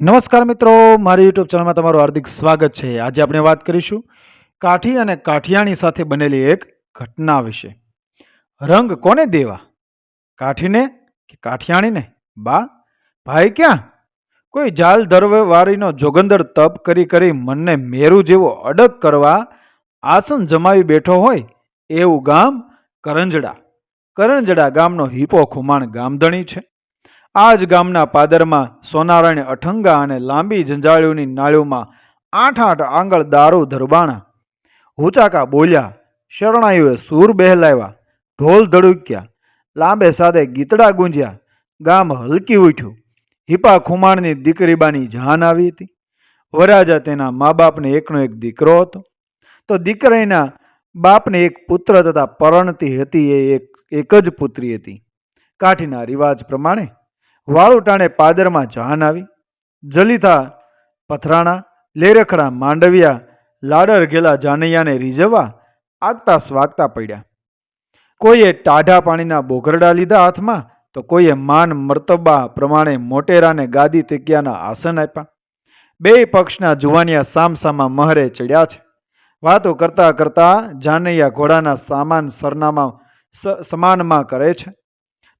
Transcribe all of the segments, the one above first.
નમસ્કાર મિત્રો, મારી યુટ્યુબ ચેનલમાં તમારું હાર્દિક સ્વાગત છે. આજે આપણે વાત કરીશું કાઠી અને કાઠિયાણી સાથે બનેલી એક ઘટના વિશે. રંગ કોને દેવા? કાઠીને કે કાઠિયાણીને? બા, ભાઈ ક્યાં? કોઈ જાલ ધરવારીનો જોગંદર તપ કરી કરી મનને મેરું જેવો અડગ કરવા આસન જમાવી બેઠો હોય એવું ગામ કરંજડા. કરંજડા ગામનો હિપો ખુમાણ ગામધણી છે. આ જ ગામના પાદરમાં સોનારાયણ અઠંગા અને લાંબી ઝંઝાળીઓની નાળીઓમાં આઠ આઠ આંગળ દારૂ ધરબાણા. હુચાકા બોલ્યા, શરણાઈઓએ સૂર બહેલાવ્યા, ઢોલ ધડુક્યા, લાંબે સાદે ગીતડા ગુંજ્યા, ગામ હલકી ઉઠ્યું. હિપા ખુમાણની દીકરીબાની જાન આવી હતી. વરાજા તેના મા બાપને એકનો એક દીકરો હતો. તો દીકરીના બાપને એક પુત્ર તથા પરણતી હતી એ એક એક જ પુત્રી હતી. કાઠીના રિવાજ પ્રમાણે વાળુટાણે પાદરમાં જાન આવી. જલીથા, પથરાણા, લેરખડા, માંડવિયા, લાડર ઘેલા જાનૈયાને રીઝવવા આગતા સ્વાગતા પડ્યા. કોઈએ ટાઢા પાણીના બોઘરડા લીધા હાથમાં તો કોઈએ માન મર્તબા પ્રમાણે મોટેરાને ગાદી તકિયાના આસન આપ્યા. બે પક્ષના જુવાનિયા સામસામા મહરે ચડ્યા છે. વાતો કરતા કરતા જાનૈયા ઘોડાના સામાન સરનામા સમાનમાં કરે છે.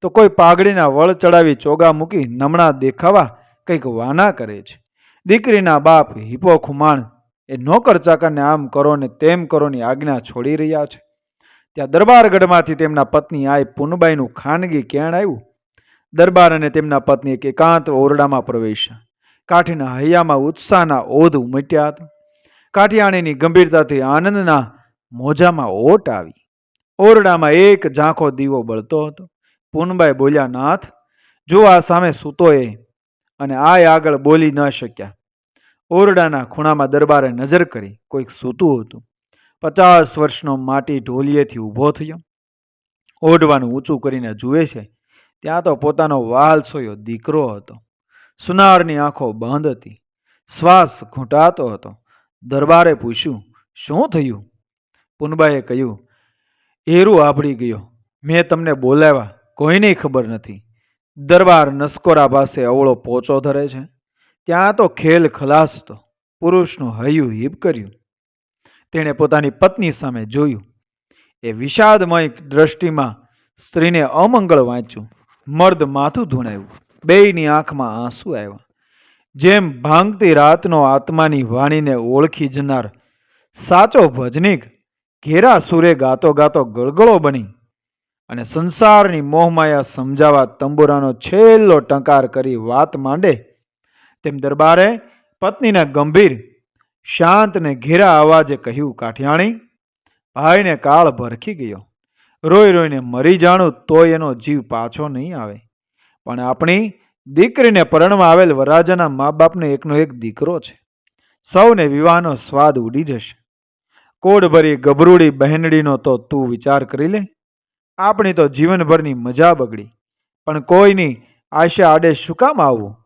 તો કોઈ પાઘડીના વળ ચડાવી ચોગા મૂકી નમણા દેખાવા કંઈક વાના કરે છે. દીકરીના બાપ હિપો ખુમાણ એ નોકર ચાકરને આમ કરો ને તેમ કરોની આજ્ઞા છોડી રહ્યા છે. ત્યાં દરબારગઢમાંથી તેમના પત્ની આય પુનબાઈનું ખાનગી કેણ આવ્યું. દરબાર અને તેમના પત્ની એક એકાંત ઓરડામાં પ્રવેશ્યા. કાઠીના હૈયામાં ઉત્સાહના ઓધ ઉમટ્યા હતા. કાઠિયાણીની ગંભીરતાથી આનંદના મોજામાં ઓટ આવી. ઓરડામાં એક ઝાંખો દીવો બળતો હતો. પૂનબાઈ બોલ્યા, નાથ, જો આ સામે સૂતો એ અને આય આગળ બોલી ન શક્યા. ઓરડાના ખૂણામાં દરબારે નજર કરી કોઈક સૂતું હતું. પચાસ વર્ષનો માટી ઢોલિયેથી ઊભો થયો. ઓઢવાનું ઊંચું કરીને જુએ છે, ત્યાં તો પોતાનો વાલસોયો દીકરો હતો. સુનારની આંખો બંધ હતી. શ્વાસ ઘૂંટાતો હતો. દરબારે પૂછ્યું, શું થયું? પુનબાઈએ કહ્યું, એરું આભળી ગયો. મેં તમને બોલાવ્યા કોઈને ખબર નથી. દરબાર નસકોરા પાસે અવળો પોચો ધરે છે. ત્યાં તો ખેલ ખલાસ તો પુરુષનું હૈયું હિપ કર્યું. તેણે પોતાની પત્ની સામે જોયું. એ વિષાદમય દ્રષ્ટિમાં સ્ત્રીને અમંગળ વાંચ્યું. મર્દ માથું ધૂણાયું બેયની આંખમાં આંસુ આવ્યા. જેમ ભાંગતી રાતનો આત્માની વાણીને ઓળખી જનાર સાચો ભજનીક ઘેરા સુરે ગાતો ગાતો ગળગળો બની અને સંસારની મોહમાયા સમજાવવા તંબુરાનો છેલ્લો ટંકાર કરી વાત માંડે. તેમ દરબારે પત્નીના ગંભીર, શાંત ને ઘેરા અવાજે કહ્યું, કાઠિયાણી, ભાઈને કાળ ભરખી ગયો. રોઈ રોઈને મરી જાણું તોય એનો જીવ પાછો નહીં આવે. પણ આપણી દીકરીને પરણવા આવેલ વરાજાના મા બાપને એકનો એક દીકરો છે. સૌને વિવાહનો સ્વાદ ઉડી જશે. કોડભરી ગભરૂડી બહેનડીનો તો તું વિચાર કરી લે. આપણી તો જીવનભરની મજા બગડી. પણ કોઈની આશા આડે શું કામ આવવું?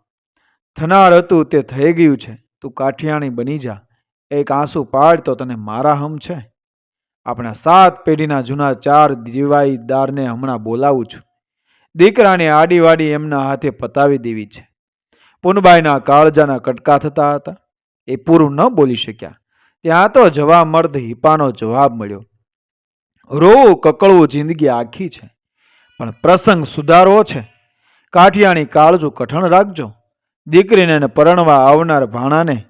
થનાર હતું તે થઈ ગયું છે. તું કાઠિયાણી બની જા. એક આંસુ પાડ તો તને મારા હમ છે. આપણા સાત પેઢીના જૂના ચાર દીવાઈદારને હમણાં બોલાવું છું. દીકરાને આડીવાડી એમના હાથે પતાવી દેવી છે. પુનબાઈના કાળજાના કટકા થતા હતા. એ પૂરું ન બોલી શક્યા. ત્યાં તો જવા મર્દ હિપાનો જવાબ મળ્યો. રોવું કકળવું જિંદગી આખી છે. પણ પ્રસંગ સુધારવો છે. કાઠિયાણી કાળજું કઠણ રાખજો. દીકરીને પરણવા આવનાર ભાણાને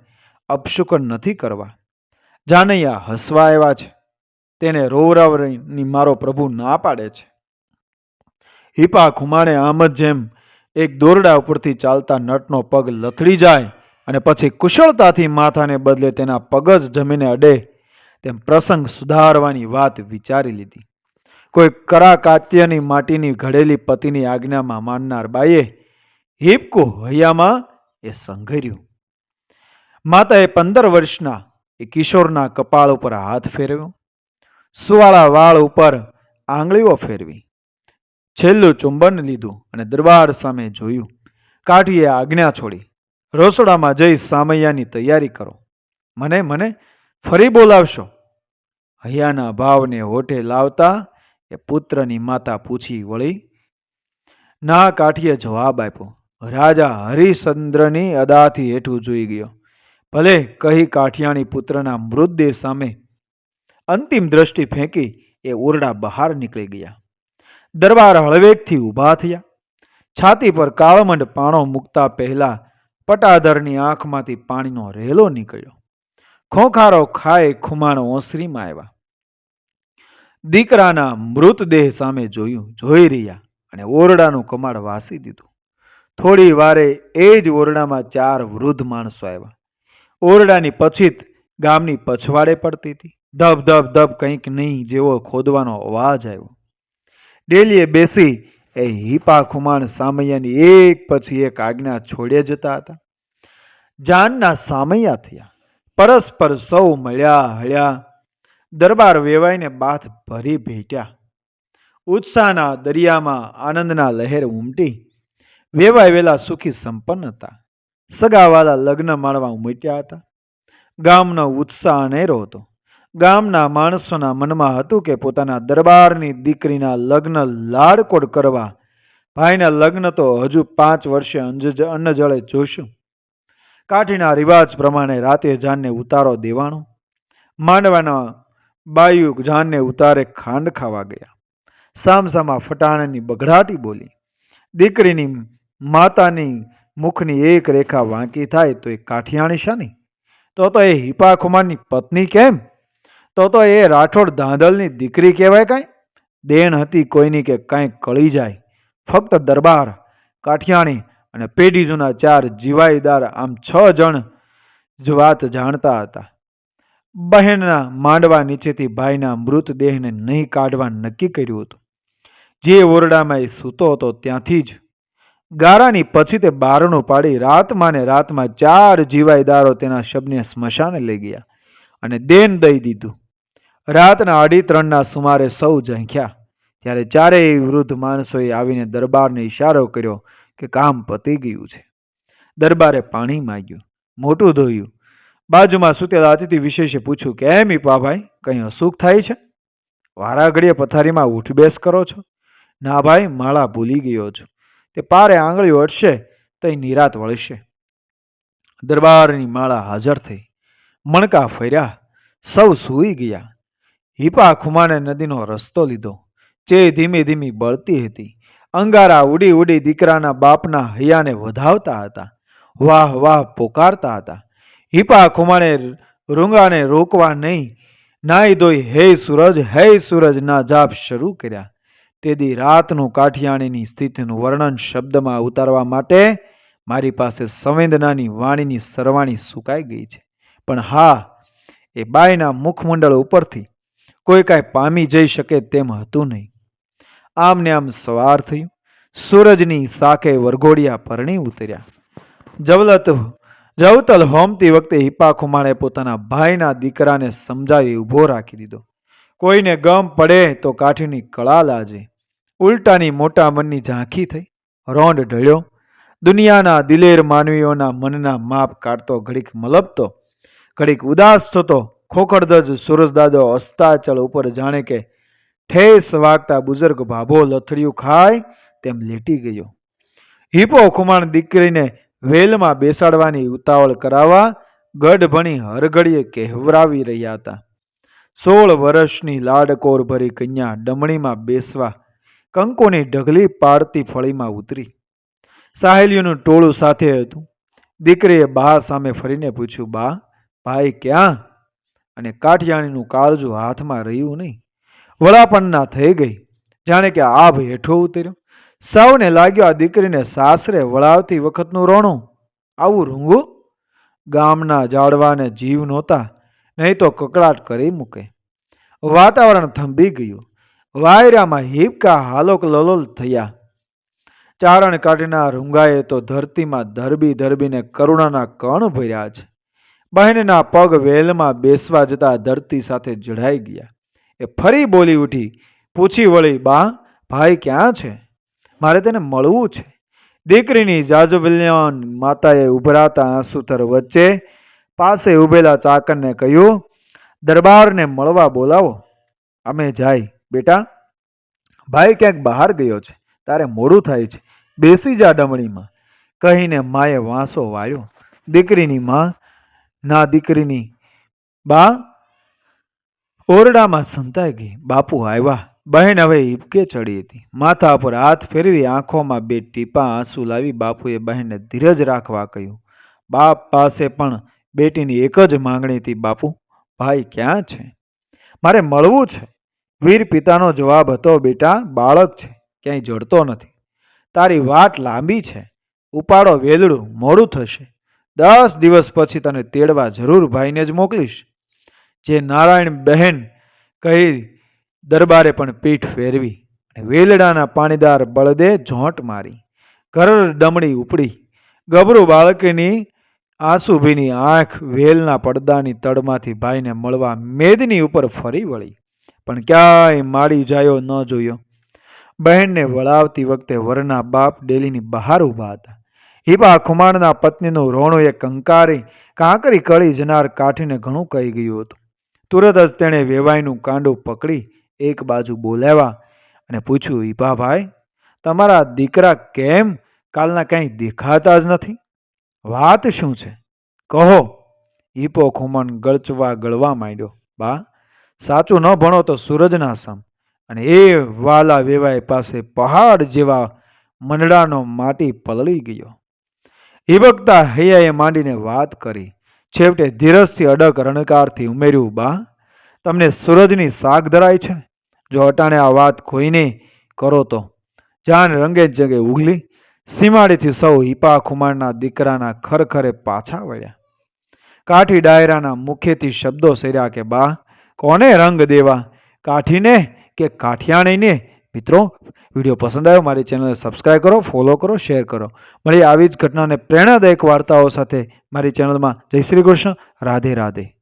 અપશુકન નથી કરવા. જાનૈયા હસવા આવ્યા છે. તેને રોવરાવની મારો પ્રભુ ના પાડે છે. હિપા ખુમાણે આમ જ જેમ એક દોરડા ઉપરથી ચાલતા નટનો પગ લથડી જાય અને પછી કુશળતાથી માથાને બદલે તેના પગ જ જમીને અડે તેમ પ્રસંગ સુધારવાની વાત વિચારી લીધી. કોઈ કરાકાત્યની માટીની ઘડેલી પતિની આજ્ઞામાં માનનાર બાઈએ હિપકો હૈયામાં એ સંઘર્યું. માતાએ પંદર વર્ષના એ કિશોરના કપાળ ઉપર હાથ ફેરવ્યો. સુવાળા વાળ ઉપર આંગળીઓ ફેરવી. છેલ્લું ચુંબન લીધું અને દરબાર સામે જોયું. કાઠીએ આજ્ઞા છોડી. રસોડામાં જઈ સામૈયાની તૈયારી કરો. મને મને ફરી બોલાવશો. હૈયાના ભાવને હોઠે લાવતા એ પુત્રની માતા પૂછી વળી, ના, કાઠીએ જવાબ આપ્યો. રાજા હરિશ્ચંદ્રની અદાથી હેઠું જોઈ ગયો. ભલે કહી કાઠિયાણી પુત્રના મૃતદેહ સામે અંતિમ દ્રષ્ટિ ફેંકી એ ઓરડા બહાર નીકળી ગયા. દરબાર હળવેકથી ઊભા થયા. છાતી પર કાળમંડ પાણો મૂકતા પહેલા પટાધરની આંખમાંથી પાણીનો રેલો નીકળ્યો. ખોખારો ખાય ખુમાણો ઓસરીમાં આવ્યા. દીકરાના મૃતદેહ સામે જોયું, જોઈ રહ્યા અને ઓરડાનું કમાડ વાસી દીધું. થોડી વારે એ જ ઓરડામાં ચાર વૃદ્ધ માણસો આવ્યા. ઓરડાની પછીત ગામની પછવાડે પડતી હતી. ધબ ધબ ધબ કંઈક નહીં જેવો ખોદવાનો અવાજ આવ્યો. ડેલીએ બેસી એ હિપા ખુમાણ સામૈયાની એક પછી એક આજ્ઞા છોડે જતા હતા. જાનના સામૈયા થયા. પરસ્પર સૌ મળ્યા હળ્યા. દરબાર વેવાઈને બાથ ભરી ભેટ્યા. ઉત્સાહના દરિયામાં આનંદના લહેર ઉમટી. વેવાય વેલા સુખી સંપન્ન હતા. સગાવાલા લગ્ન માણવા ઉમટ્યા હતા. ગામનો ઉત્સાહ અનેરો હતો. ગામના માણસોના મનમાં હતું કે પોતાના દરબારની દીકરીના લગ્ન લાડકોડ કરવા. ભાઈના લગ્ન તો હજુ પાંચ વર્ષે અન્ન જળે જોશું. કાઠીના રિવાજ પ્રમાણે રાતે જાનને ઉતારો દેવાનો માંડવાના બાયુ જાનને ઉતારે ખાંડ ખાવા ગયા. સામસામા ફટાણાની બઘડાટી બોલી, દીકરીની માતાની મુખની એક રેખા વાંકી થાય તો એ કાઠિયાણી શાની? તો તો એ હિપા ખુમારની પત્ની કેમ? તો તો એ રાઠોડ ધાંધલની દીકરી કહેવાય કાંઈ? દેણ હતી કોઈની કે કાંઈ કળી જાય. ફક્ત દરબાર, કાઠિયાણી અને પેઢી જૂના ચાર જીવાઈદાર આમ છ જણ જ વાત જાણતા હતા. બહેનના માંડવા નીચેથી ભાઈના મૃતદેહને નહીં કાઢવા નક્કી કર્યું હતું. જે ઓરડામાં એ સૂતો હતો ત્યાંથી જ. ગારાની પછી તે બારણું પાડી રાતમાં ને રાતમાં ચાર જીવાઈદારો તેના શબને સ્મશાને લઈ ગયા અને દેન દઈ દીધું. રાતના અઢી ત્રણના સુમારે સૌ ઝંખ્યા. ત્યારે ચારેય વૃદ્ધ માણસોએ આવીને દરબારને ઈશારો કર્યો કે કામ પતી ગયું છે. દરબારે પાણી માગ્યું, મોટું ધોયું. બાજુમાં સૂતેલા અતિથિ વિશેષે પૂછ્યું, કેમ ઈપાભાઈ કંઈ અસુખ થાય છે? વારાઘડીએ પથારીમાં ઉઠબેસ કરો છો? ના ભાઈ, માળા ભૂલી ગયો છું. તે પારે આંગળીઓ અટશે તો નિરાત વળશે. દરબારની માળા હાજર થઈ. મણકા ફર્યા, સૌ સૂઈ ગયા. હિપા ખુમાણે નદીનો રસ્તો લીધો. જે ધીમી ધીમી બળતી હતી. અંગારા ઉડી ઉડી દીકરાના બાપના હૈયાને વધાવતા હતા. વાહ વાહ, પોકારતા હતા. હિપા ખુમાણે રૂંગાને રોકવા નહીં. નાઈ ધોઈ, હે સૂરજ હે સૂરજ, ના જાપ શરૂ કર્યા. તેથી રાતનું કાઠિયાણીની સ્થિતિનું વર્ણન શબ્દમાં ઉતારવા માટે મારી પાસે સંવેદનાની વાણીની સરવાણી સુકાઈ ગઈ છે. પણ હા, એ બાઈના મુખમંડળ ઉપરથી કોઈ કાંઈ પામી જઈ શકે તેમ હતું નહીં. આમને આમ સવાર થયું. સૂરજની સાકે વરઘોડિયા પરણી ઉતર્યા. જવલત જવતલ હોમતી વખતે હિપા ખુમાણે પોતાના ભાઈના દીકરાને સમજાવી ઊભો રાખી દીધો. કોઈને ગમ પડે તો કાઠીની કળા લાજે. ઉલટાની મોટા મનની ઝાંખી થઈ. રોંડ ઢળ્યો. દુનિયાના દિલેર માનવીઓના મનના માપ કાઢતો ઘડીક મલબતો ઘડીક ઉદાસ થતો. ખોખડદજ સુરજદાદો અસ્તાચળ ઉપર જાણે કે ઠેસ વાગતા બુઝુર્ગ ભાભો લથડિયું ખાય તેમ લેટી ગયો. હિપો ખુમાણ દીકરીને વેલમાં બેસાડવાની ઉતાવળ કરાવવા ગઢ ભણી હરઘડીએ કહેવરાવી રહ્યા હતા. સોળ વર્ષની લાડકોર ભરી કન્યા ડમણીમાં બેસવા કંકોની ઢગલી પાડતી ફળીમાં ઉતરી. સાહેલીઓનું ટોળું સાથે હતું. દીકરીએ બા સામે ફરીને પૂછ્યું, બા, ભાઈ ક્યાં? અને કાઠિયાણીનું કાળજું હાથમાં રહ્યું નહીં. વળાપણના થઈ ગઈ. જાણે કે આભ હેઠો ઉતર્યો. સૌને લાગ્યો આ દીકરીને સાસરે વળાવતી વખતનું રોણું. આવું રૂંગું? ગામના જાડવાને જીવ નહોતા, નહીં તો કકડાટ કરી મૂકે. વાતાવરણ થંભી ગયું. વાયરામાં હિપકા હાલોક લલોલ થયા. ચારણ કાઢીના રૂંગાએ તો ધરતીમાં ધરબી ધરબીને કરુણાના કણ ભર્યા છે બહેનના પગ વેલમાં બેસવા જતા ધરતી સાથે જડાઈ ગયા. એ ફરી બોલી ઉઠી, પૂછી વળી, બા, ભાઈ ક્યાં છે? મારે તેને મળવું છે. દીકરીની જાજવલ્યાન માતાએ ઉભરાતા આંસુથર વચ્ચે પાસે ઊભેલા ચાકરને કહ્યું, દરબારને મળવા બોલાવો. અમે જાય, બેટા. ભાઈ ક્યાંક બહાર ગયો છે. તારે મોડું થાય છે. બેસી જા ડમણીમાં. કહીને માએ વાંસો વાળ્યો. દીકરીની માં, ના દીકરીની, બા ઓરડામાં સંતાઈ ગઈ બાપુ આવ્યા. બહેન હવે હિપકે ચડી હતી. માથા પર હાથ ફેરવી આંખોમાં બે ટીપા આંસુ લાવી બાપુએ બહેનને ધીરજ રાખવા કહ્યું. બાપ પાસે પણ બેટીની એક જ માંગણી હતી, બાપુ, ભાઈ ક્યાં છે? મારે મળવું છે. વીર પિતાનો જવાબ હતો, બેટા, બાળક છે. ક્યાંય જડતો નથી. તારી વાટ લાંબી છે. ઉપાડો વેલડું મોડું થશે. દસ દિવસ પછી તને તેડવા જરૂર ભાઈને જ મોકલીશ. જે નારાયણ બહેન કહી દરબારે પણ પીઠ ફેરવી અને વેલડાના પાણીદાર બળદે ઝોંટ મારી. ઘર ડમણી ઉપડી. ગભરું બાળકની આંસુભીની આંખ વેલના પડદાની તડમાંથી ભાઈને મળવા મેદની ઉપર ફરી વળી. પણ ક્યાંય માળી જાયો ન જોયો. બહેનને વળાવતી વખતે વરના બાપ ડેલીની બહાર ઊભા હતા. હિબા ખુમાણના પત્નીનું રોણું એ કંકારી, કાંકરી કળી જનાર કાઠીને ઘણું કહી ગયું હતું. તુરત જ તેણે વેવાઈનું કાંડું પકડી એક બાજુ બોલાવ્યા અને પૂછ્યું ઈભાભાઈ તમારા દીકરા કેમ કાલના કંઈ દેખાતા જ નથી? વાત શું છે? કહો. ઈપો ખુમન ગળચવા ગળવા માંડ્યો, બા, સાચું ન ભણો તો સૂરજના સમ. અને એ વાલા વેવાઈ પાસે પહાડ જેવા મંડળાનો માટી પલળી ગયો. હિબકતા હૈયાએ માંડીને વાત કરી. છેવટે ધીરજથી અડક રણકારથી ઉમેર્યું, બા, તમને સૂરજની સાગ ધરાય છે? જો અટાણે આ વાત કોઈને કરો તો. જાન રંગે જગે ઉગલી, સીમાડીથી સૌ હિપા ખુમારના દીકરાના ખરખરે પાછા વળ્યા. કાઠી ડાયરાના મુખેથી શબ્દો શેર્યા કે, બા, કોને રંગ દેવા? કાઠીને કે કાઠિયાણીને? મિત્રો, વીડિયો પસંદ આવ્યો, મારી ચેનલને સબસ્ક્રાઈબ કરો ફોલો કરો શેર કરો. મળી આવી જ ઘટનાને પ્રેરણાદાયક વાર્તાઓ સાથે મારી ચેનલમાં જય શ્રી કૃષ્ણ. રાધે રાધે.